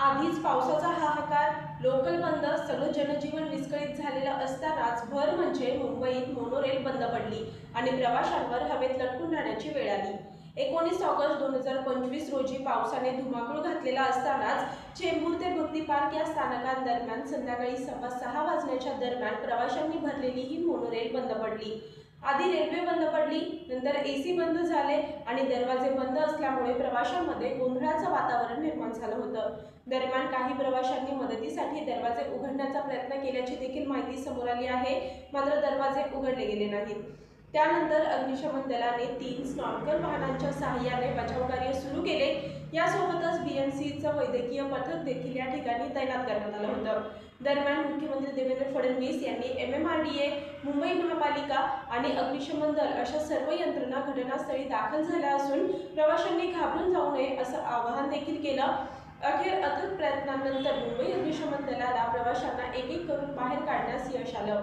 आधीच पावसाचा हाहाकार लोकल बंद सगळं जनजीवन विस्कळीत झालेलं असतानाच भर म्हणजे मुंबईत मोनोरेल बंद पडली आणि प्रवाशांवर हवेत लटकून राहण्याची वेळ आली. एकोणीस ऑगस्ट दोन हजार पंचवीस रोजी पावसाने धुमाकूळ घातलेला असतानाच चेंबूर ते भक्ती पार्क या स्थानकांदरम्यान संध्याकाळी सव्वा सहा वाजण्याच्या दरम्यान प्रवाशांनी भरलेली ही मोनोरेल बंद पडली. आधी रेल्वे बंद पडली नंतर एसी बंद झाले आणि दरवाजे बंद असल्यामुळे प्रवाशांमध्ये गोंधळाचं वातावरण निर्माण झालं होतं. दरम्यान काही प्रवाशांनी मदतीसाठी दरवाजे उघडण्याचा प्रयत्न केल्याची देखील माहिती समोर आली आहे. मात्र दरवाजे उघडले गेले नाहीत. त्यानंतर अग्निशमन दलाने तीन स्नॉर्कल वाहनांच्या सहाय्याने बचावकार्य सुरू केले. यासोबतच बीएमसीचं वैद्यकीय पथक देखील या ठिकाणी तैनात करण्यात आलं होतं. दरम्यान मुख्यमंत्री देवेंद्र फडणवीस यांनी M M R D A Mumbai महापालिका आणि अग्निशमन दल अशा सर्व यंत्रणा घटनास्थळी दाखल झाल्या असून प्रवाशांनी घाबरून जाऊ नये असं देखील केलं. अखेर अथक प्रयत्नांनंतर मुंबई अग्निशमन दलाला प्रवाशांना एक एक करून बाहेर काढण्यास यश आलं.